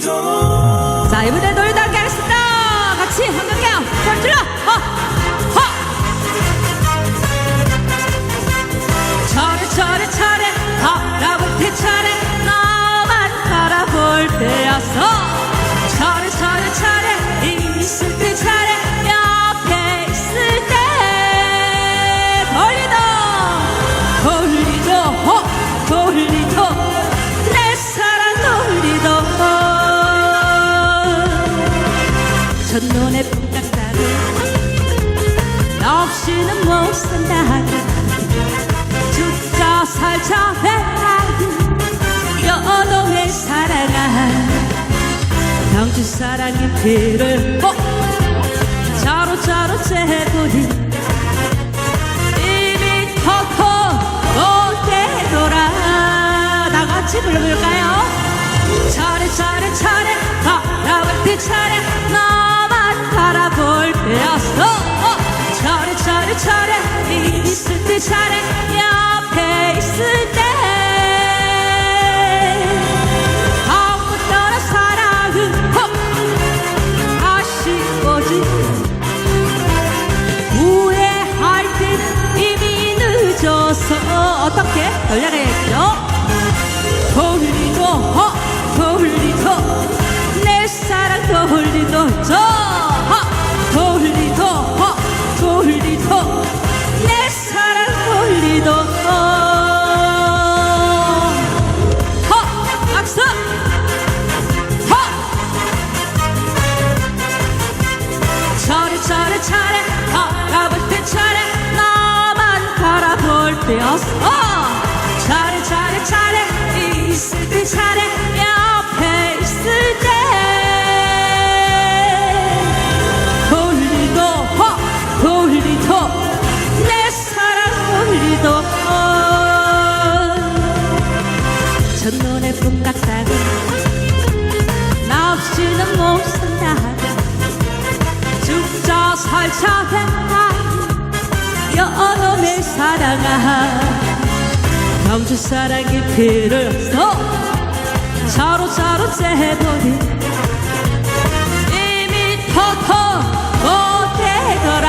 돌리 없이는 못 산다고 죽자 살자 해라고 여동의 사랑아 경주 사랑의 피를 어? 자로 자로 재보니 이미 턱턱 못돼 돌아 나같이 불러볼까요? 차례 차례 차례 바라볼 때 차례 나 있을 때였어! 차례 차례 차례 있을 때 차례 옆에 있을 때. 돌리도 허 돌리도 내 사랑 돌리도 첫눈에 pun딱다고. 나 없이는 못 산다고. 죽자 살자 된다 여놈의 사랑아 경주 사랑의 피를 써 자로자로 재보니 이미 턱턱 못되더라.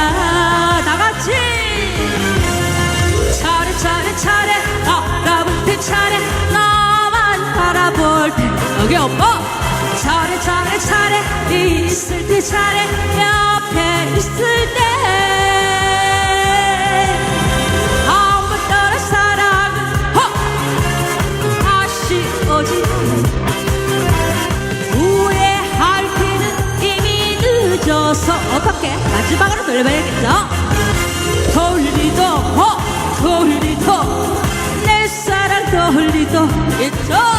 나같이 차례 차례 바라볼 때 차례 나만 바라볼 때. 여기 오빠 차례 차례 차례 있을 때 차례 옆에 있을 때 어떻게? 마지막으로 돌려봐야겠죠? 돌리도 허 돌리도 내 사랑 돌리도 있죠